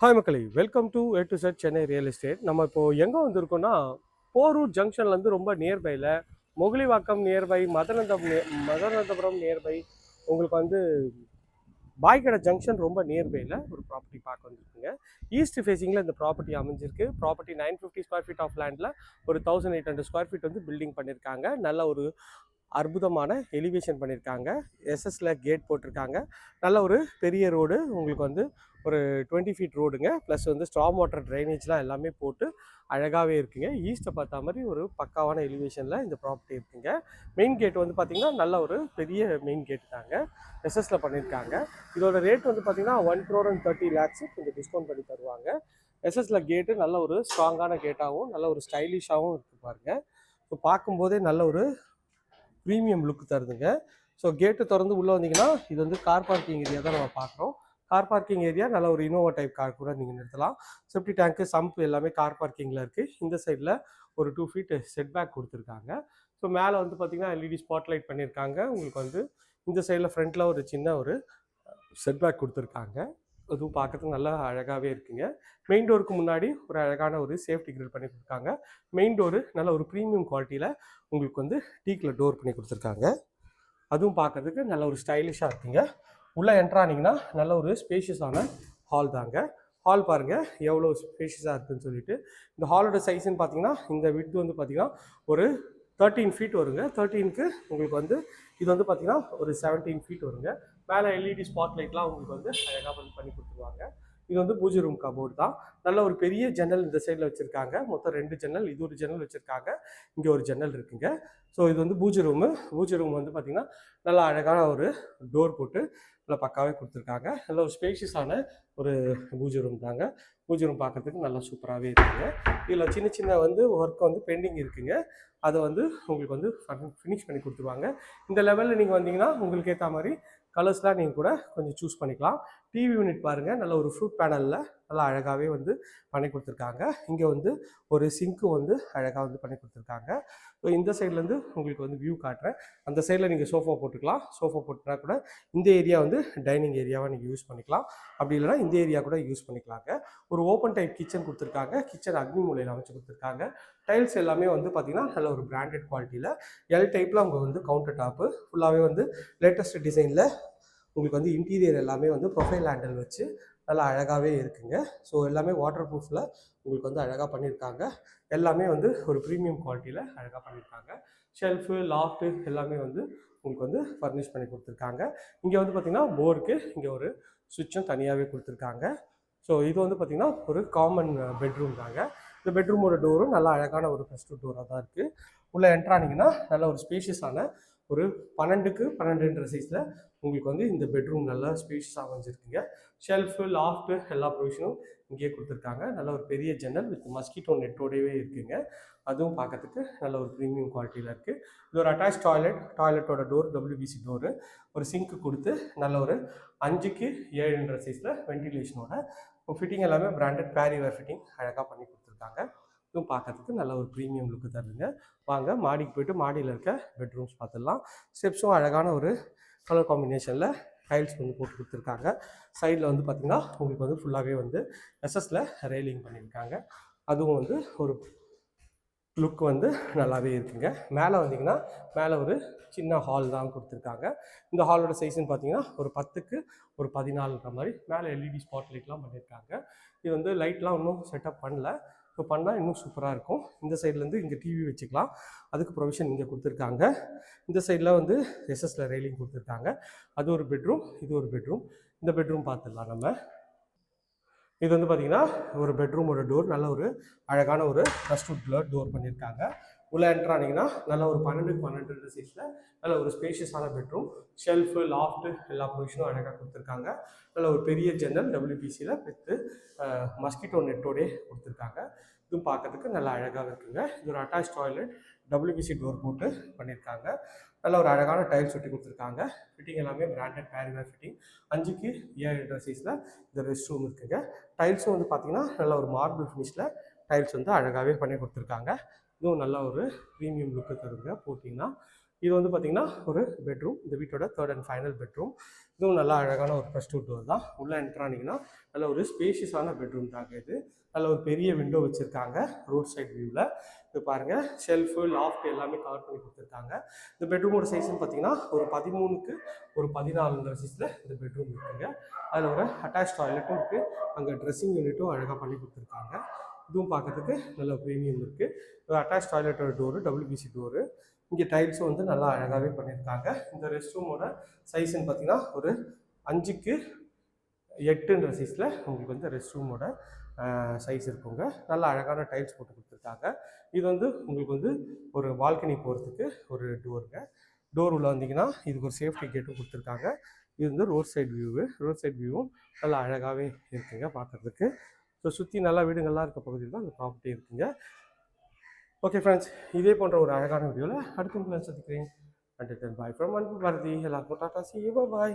Hi மக்களே welcome to A to Z Chennai real estate நம்ம இப்போ எங்கே வந்திருக்கோம்னா போரூர் ஜங்ஷன்லேருந்து ரொம்ப நியர்பையில் மொகலிவாக்கம் நியர்பை மதனந்தம் மதனந்தபுரம் நியர்பை உங்களுக்கு வந்து பாய்கடை ஜங்ஷன் ரொம்ப நியர்பையில் ஒரு ப்ராப்பர்ட்டி பார்க்க வந்திருக்குங்க. ஈஸ்ட் ஃபேஸிங்கில் இந்த ப்ராப்பர்ட்டி அமைஞ்சிருக்கு. Property nine fifty square feet of லேண்டில் ஒரு thousand eight hundred square feet வந்து பில்டிங் பண்ணியிருக்காங்க நல்ல ஒரு அற்புதமான எலிவேஷன் பண்ணியிருக்காங்க எஸ்எஸ்ல கேட் போட்டிருக்காங்க. நல்ல ஒரு பெரிய ரோடு உங்களுக்கு வந்து ஒரு டுவெண்ட்டி ஃபீட் ரோடுங்க ப்ளஸ் வந்து ஸ்ட்ராங் வாட்டர் ட்ரைனேஜ்லாம் எல்லாமே போட்டு அழகாகவே இருக்குங்க. ஈஸ்ட்டை பார்த்தா மாதிரி ஒரு பக்காவான எலிவேஷனில் இந்த ப்ராப்பர்ட்டி இருக்குங்க. மெயின் கேட் வந்து பார்த்திங்கன்னா நல்ல ஒரு பெரிய மெயின் கேட் தாங்க. எஸ்எஸில் பண்ணியிருக்காங்க இதோட ரேட் வந்து பார்த்திங்கன்னா one crore and thirty lakhs கொஞ்சம் டிஸ்கவுண்ட் பண்ணி தருவாங்க. எஸ்எஸில் கேட்டு நல்ல ஒரு ஸ்ட்ராங்கான கேட்டாகவும் நல்ல ஒரு ஸ்டைலிஷாகவும் இருக்கு பாருங்க. ஸோ பார்க்கும்போதே நல்ல ஒரு ப்ரீமியம் லுக் தருதுங்க. ஸோ கேட்டு திறந்து உள்ளே வந்தீங்கன்னா இது வந்து கார் பார்க்கிங் ஏரியா தான் நம்ம பார்க்குறோம். கார் பார்க்கிங் ஏரியா நல்ல ஒரு இனோவா டைப் கார் கூட நீங்கள் நிறுத்தலாம். செப்டி டேங்க்கு சம்ப் எல்லாமே கார் பார்க்கிங்கில் இருக்குது இந்த சைடில் ஒரு டூ ஃபீட் செட் பேக் கொடுத்துருக்காங்க. ஸோ மேலே வந்து பார்த்தீங்கன்னா எல்இடி ஸ்பாட்லைட் பண்ணியிருக்காங்க உங்களுக்கு வந்து இந்த சைடில் ஃப்ரண்ட்டில் ஒரு சின்ன ஒரு செட் பேக் கொடுத்துருக்காங்க. அதுவும் பார்க்கறதுக்கு நல்லா அழகாகவே இருக்குங்க. மெயின் டோருக்கு முன்னாடி ஒரு அழகான ஒரு சேஃப்டி கிரில் பண்ணி கொடுத்துருக்காங்க மெயின் டோரு நல்ல ஒரு ப்ரீமியம் குவாலிட்டியில் உங்களுக்கு வந்து டீக்கில் டோர் பண்ணி கொடுத்துருக்காங்க. அதுவும் பார்க்கறதுக்கு நல்ல ஒரு ஸ்டைலிஷாக இருக்குங்க. உள்ளே என்ட்ரானிங்கன்னா நல்ல ஒரு ஸ்பேஷியஸான ஹால் தாங்க. ஹால் பாருங்கள் எவ்வளோ ஸ்பேஷியஸாக இருக்குதுன்னு சொல்லிட்டு. இந்த ஹாலோட சைஸ்ன்னு பார்த்தீங்கன்னா இந்த விட் வந்து பார்த்தீங்கன்னா ஒரு தேர்ட்டீன் ஃபீட் வருங்க. தேர்ட்டீனுக்கு உங்களுக்கு வந்து இது வந்து பார்த்தீங்கன்னா ஒரு செவன்டீன் ஃபீட் வருங்க. மேலே எல்இடி ஸ்பாட் லைட்லாம் உங்களுக்கு வந்து அழகாக வந்து பண்ணி கொடுத்துருவாங்க. இது வந்து பூஜை ரூம் கபோர்டு தான். நல்ல ஒரு பெரிய ஜன்னல் இந்த சைடில் வச்சுருக்காங்க. மொத்தம் ரெண்டு ஜன்னல் இது ஒரு ஜன்னல் வச்சுருக்காங்க. இங்கே ஒரு ஜன்னல் இருக்குங்க. ஸோ இது வந்து பூஜை ரூமு பூஜை ரூம் வந்து பார்த்திங்கன்னா நல்லா அழகான ஒரு டோர் போட்டு நல்லா பக்காவே கொடுத்துருக்காங்க. நல்ல ஒரு ஸ்பேஷியஸான ஒரு பூஜை ரூம் தாங்க. பூஜை ரூம் பார்க்குறதுக்கு நல்லா சூப்பராகவே இருக்குங்க. இதில் சின்ன சின்ன வந்து ஒர்க் வந்து பெண்டிங் இருக்குங்க. அதை வந்து உங்களுக்கு வந்து ஃபினிஷ் பண்ணி கொடுத்துருவாங்க. இந்த லெவலில் நீங்கள் வந்தீங்கன்னா உங்களுக்கு ஏற்ற மாதிரி கலர்ஸ்லாம் நீங்கள் கூட கொஞ்சம் சூஸ் பண்ணிக்கலாம். டிவி யூனிட் பாருங்கள் நல்ல ஒரு ஃப்ரூட் பேனலில் நல்லா அழகாகவே வந்து பண்ணி கொடுத்துருக்காங்க. இங்கே வந்து ஒரு சிங்க்கு வந்து அழகாக வந்து பண்ணி கொடுத்துருக்காங்க. ஸோ இந்த சைட்லேருந்து உங்களுக்கு வந்து வியூ காட்டுறேன். அந்த சைடில் நீங்கள் சோஃபா போட்டுக்கலாம். சோஃபா போட்டுனா கூட இந்த ஏரியா வந்து டைனிங் ஏரியாவாக நீங்கள் யூஸ் பண்ணிக்கலாம். அப்படி இல்லைனா இந்த ஏரியா கூட யூஸ் பண்ணிக்கலாங்க. ஒரு ஓப்பன் டைப் கிச்சன் கொடுத்துருக்காங்க. கிச்சன் அக்னி மூலையில் அமைச்சு கொடுத்துருக்காங்க. டைல்ஸ் எல்லாமே வந்து பார்த்திங்கன்னா நல்ல ஒரு பிராண்டட் குவாலிட்டியில் எல் டைப்பில் அவங்க வந்து கவுண்டர் டாப்பு ஃபுல்லாகவே வந்து லேட்டஸ்ட் டிசைனில் உங்களுக்கு வந்து இன்டீரியர் எல்லாமே வந்து ப்ரொஃபைல் ஹேண்டில் வச்சு நல்லா அழகாகவே இருக்குங்க. ஸோ எல்லாமே வாட்டர் ப்ரூஃபில் உங்களுக்கு வந்து அழகாக பண்ணியிருக்காங்க எல்லாமே வந்து ஒரு ப்ரீமியம் குவாலிட்டியில் அழகாக பண்ணியிருக்காங்க ஷெல்ஃபு லாஃப்ட்டு எல்லாமே வந்து உங்களுக்கு வந்து ஃபர்னிஷ் பண்ணி கொடுத்துருக்காங்க. இங்கே வந்து பார்த்திங்கன்னா போருக்கு இங்கே ஒரு சுவிட்சும் தனியாகவே கொடுத்துருக்காங்க. ஸோ இது வந்து பார்த்திங்கன்னா ஒரு காமன் பெட்ரூம் தாங்க. இந்த பெட்ரூமோட டோரும் நல்லா அழகான ஒரு ஃபஸ்ட்டு டோராக தான் இருக்குது உள்ளே என்ட்ரானிங்கன்னா நல்ல ஒரு ஸ்பேஷியஸான ஒரு பன்னெண்டுக்கு பன்னெண்டுன்ற சைஸில் உங்களுக்கு வந்து இந்த பெட்ரூம் நல்லா ஸ்பேஷியஸாக அமைஞ்சிருக்குங்க. ஷெல்ஃபு லாஃப்ட்டு எல்லா ப்ரொவிஷனும் இங்கேயே கொடுத்துருக்காங்க. நல்ல ஒரு பெரிய ஜன்னல் வித் மஸ்கிட்டோ நெட்டோடவே இருக்குங்க. அதுவும் பார்க்கறதுக்கு நல்ல ஒரு ப்ரீமியம் குவாலிட்டியில் இருக்குது இது ஒரு அட்டாச் டாய்லெட் டாய்லெட்டோட டோர் டபிள்யூபிசி டோரு ஒரு சிங்க்கு கொடுத்து நல்ல ஒரு அஞ்சுக்கு ஏழுன்ற சைஸில் வென்டிலேஷனோட ஃபிட்டிங் எல்லாமே பிராண்டட் பேரிவேர் ஃபிட்டிங் அழகாக பண்ணி கொடுத்துருக்காங்க. இதுவும் பார்க்கறதுக்கு நல்ல ஒரு ப்ரீமியம் லுக்கு தருதுங்க. வாங்க மாடிக்கு போயிட்டு மாடியில் இருக்க பெட்ரூம்ஸ் பார்த்துடலாம் ஸ்டெப்ஸும் அழகான ஒரு கலர் காம்பினேஷனில் டைல்ஸ் வந்து போட்டு கொடுத்துருக்காங்க. சைடில் வந்து பார்த்திங்கன்னா உங்களுக்கு வந்து ஃபுல்லாகவே வந்து எஸ்எஸில் ரெயிலிங் பண்ணியிருக்காங்க அதுவும் வந்து ஒரு லுக் வந்து நல்லாவே இருக்குங்க. மேலே வந்தீங்கன்னா மேலே ஒரு சின்ன ஹால் தான் கொடுத்துருக்காங்க. இந்த ஹாலோட சைஸ்ன்னு பார்த்தீங்கன்னா ஒரு பத்துக்கு ஒரு பதினாலுன்ற மாதிரி மேலே எல்இடி ஸ்பாட் லைட்லாம் பண்ணியிருக்காங்க இது வந்து லைட்லாம் இன்னும் செட்டப் பண்ணல. ஸோ பண்ணால் இன்னும் சூப்பராக இருக்கும். இந்த சைட்லேருந்து இங்கே டிவி வச்சுக்கலாம். அதுக்கு ப்ரொவிஷன் இங்கே கொடுத்துருக்காங்க. இந்த சைடில் வந்து எஸ்எஸில் ரெயிலிங் கொடுத்துருக்காங்க. அது ஒரு பெட்ரூம் இது ஒரு பெட்ரூம் இந்த பெட்ரூம் பார்த்துடலாம் நம்ம. இது வந்து பார்த்திங்கன்னா ஒரு பெட்ரூமோட டோர் நல்ல ஒரு அழகான ஒரு ரஸ்ட்வுட்டில் டோர் பண்ணியிருக்காங்க. உள்ளே என்ட்ரானிங்கன்னா நல்ல ஒரு பன்னெண்டு பன்னெண்டு சீட்ஸில் நல்ல ஒரு ஸ்பேஷியஸான பெட்ரூம் ஷெல்ஃபு லாஃப்ட்டு எல்லா ப்ரொவிஷனும் அழகாக கொடுத்துருக்காங்க. நல்ல ஒரு பெரிய ஜன்னல் டபிள்யூபிசியில் வித்து மஸ்கிட்டோ நெட்டோடே கொடுத்துருக்காங்க. இதுவும் பார்க்கறதுக்கு நல்லா அழகாக இருக்குங்க. இது ஒரு அட்டாச் டாய்லெட் டபிள்யூபிசி டோர் போட்டு பண்ணியிருக்காங்க நல்ல ஒரு அழகான டைல்ஸ் ஒட்டி கொடுத்துருக்காங்க. ஃபிட்டிங் எல்லாமே பிராண்டட் பேரிவேர் ஃபிட்டிங் அஞ்சுக்கு ஏழு சைஸில் இந்த ரெஸ்ட் ரூம் இருக்குங்க டைல்ஸும் வந்து பார்த்தீங்கன்னா நல்ல ஒரு மார்பிள் ஃபினிஷில் டைல்ஸ் வந்து அழகாகவே பண்ணி கொடுத்துருக்காங்க. இதுவும் நல்ல ஒரு ப்ரீமியம் லுக்கு தருங்க போட்டிங்கன்னா. இது வந்து பார்த்திங்கன்னா ஒரு பெட்ரூம் இந்த வீட்டோட தேர்ட் அண்ட் ஃபைனல் பெட்ரூம் இதுவும் நல்லா அழகான ஒரு ஃபஸ்ட் டோர் தான். உள்ளே என்ட்ரானிங்கன்னா நல்ல ஒரு ஸ்பேஷியஸான பெட்ரூம் தாங்க இது. நல்ல ஒரு பெரிய விண்டோ வச்சுருக்காங்க ரோட் சைட் வியூவில் இது பாருங்கள் ஷெல்ஃபு லாஃப்ட் எல்லாமே கவர் பண்ணி கொடுத்துருக்காங்க. இந்த பெட்ரூமோட சைஸ்னு பார்த்தீங்கன்னா ஒரு பதிமூணுக்கு ஒரு பதினாலுங்கிற சைஸில் இந்த பெட்ரூம் இருக்குங்க. அதில் ஒரு அட்டாச் டாய்லெட்டும் இருக்குது அங்கே ட்ரெஸ்ஸிங் யூனிட்டும் அழகாக பண்ணி கொடுத்துருக்காங்க. இதுவும் பார்க்கறதுக்கு நல்ல ப்ரீமியம் இருக்குது அட்டாச் டாய்லெட்டோட டோரு டபிள்யூபிசி டோரு இங்கே டைல்ஸும் வந்து நல்லா அழகாகவே பண்ணியிருக்காங்க இந்த ரெஸ்ட் ரூமோட சைஸ்ன்னு பார்த்தீங்கன்னா ஒரு அஞ்சுக்கு எட்டுன்ற சைஸில் உங்களுக்கு வந்து ரெஸ்ட் ரூமோட சைஸ் இருக்குங்க. நல்ல அழகான டைல்ஸ் போட்டு கொடுத்துருக்காங்க. இது வந்து உங்களுக்கு வந்து ஒரு பால்கனி போகிறதுக்கு ஒரு டோருங்க டோர் உள்ள வந்தீங்கன்னா இதுக்கு ஒரு சேஃப்டி கேட்டும் கொடுத்துருக்காங்க. இது வந்து road side view road side வியூவும் நல்லா அழகாகவே இருக்குங்க பார்க்குறதுக்கு. ஸோ சுற்றி நல்லா வீடுங்கள்லாம் இருக்க பகுதியில் தான் அந்த ப்ராப்பர்ட்டி இருக்குங்க. ஓகே ஃப்ரெண்ட்ஸ் இதே போன்ற ஒரு அழகான வீடியோவில் அடுத்த உங்களை சந்திக்கிறேன். அண்ட் பாய் ஃப்ரம் அன்பு பாரதி. எல்லாருக்கும் டாட்டா சி பாய்